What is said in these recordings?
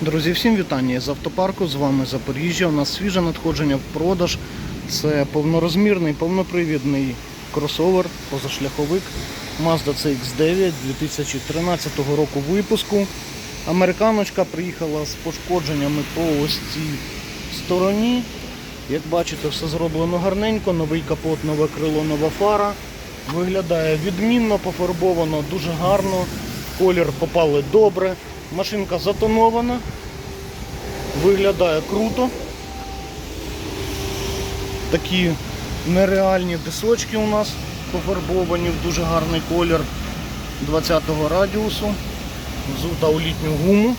Друзі, всім вітання з автопарку. З вами Запоріжжя. У нас свіже надходження в продаж. Це повнорозмірний, повнопривідний кросовер, позашляховик Mazda CX9 2013 року випуску. Американочка приїхала з пошкодженнями по ось цій стороні. Як бачите, все зроблено гарненько, новий капот, нове крило, нова фара. Виглядає відмінно, пофарбовано дуже гарно. Колір попали добре. Машинка затонована. Виглядає круто. Такі нереальні дисочки у нас пофарбовані в дуже гарний колір 20-го радіусу. Взута у літню гуму.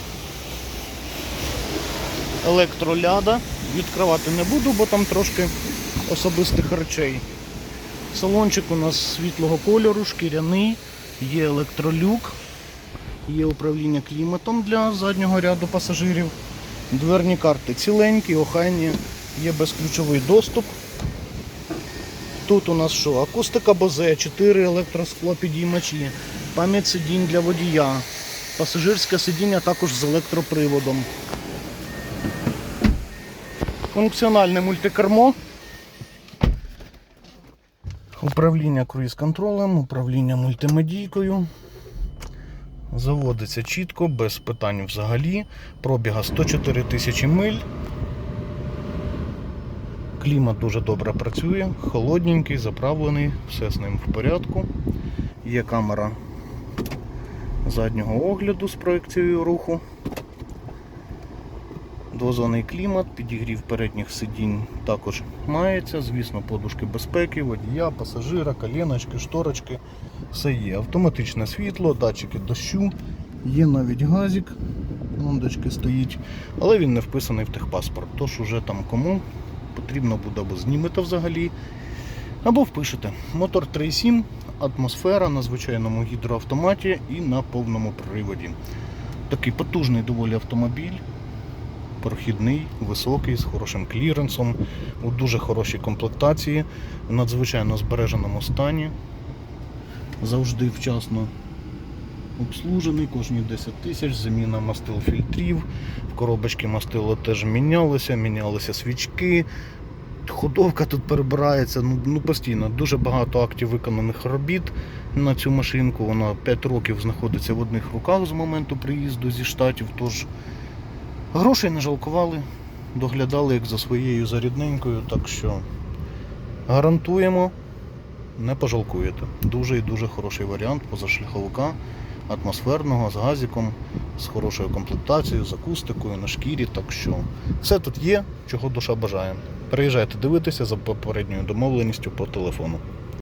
Електроляда. Відкривати не буду, бо там трошки особистих речей. Салончик у нас світлого кольору, шкіряний, є електролюк, є управління кліматом для заднього ряду пасажирів. Дверні карти ціленькі, охайні, є безключовий доступ. Тут у нас що? Акустика Бозе, 4 електросклопідіймачі, пам'ять сидінь для водія, пасажирське сидіння також з електроприводом. Функціональне мультикермо. Управління круїз-контролем, управління мультимедійкою. Заводиться чітко, без питань взагалі. Пробіга 104 тисячі миль. Клімат дуже добре працює, холодненький, заправлений, все з ним в порядку. Є камера заднього огляду з проекцією руху. Двозонний клімат, підігрів передніх сидінь також мається. Звісно, подушки безпеки, водія, пасажира, коліночки, шторочки. Все є. Автоматичне світло, датчики дощу, є навіть газик, лондочки стоїть, але він не вписаний в техпаспорт. Тож уже там кому потрібно буде або знімете взагалі, або впишете. Мотор 3.7, атмосфера на звичайному гідроавтоматі і на повному приводі. Такий потужний доволі автомобіль прохідний, високий, з хорошим кліренсом, у дуже хорошій комплектації, в надзвичайно збереженому стані. Завжди вчасно обслужений, кожні 10 тисяч, заміна мастил фільтрів, в коробочці мастило теж мінялося, мінялися свічки. Ходовка тут перебирається ну, ну постійно. Дуже багато актів виконаних робіт на цю машинку. Вона 5 років знаходиться в одних руках з моменту приїзду зі штатів. Тож Грошей не жалкували, доглядали як за своєю зарідненькою, так що гарантуємо, не пожалкуєте. Дуже і дуже хороший варіант позашляховика, атмосферного, з газиком, з хорошою комплектацією, з акустикою, на шкірі. Так що все тут є, чого душа бажає. Приїжджайте дивитися за попередньою домовленістю по телефону.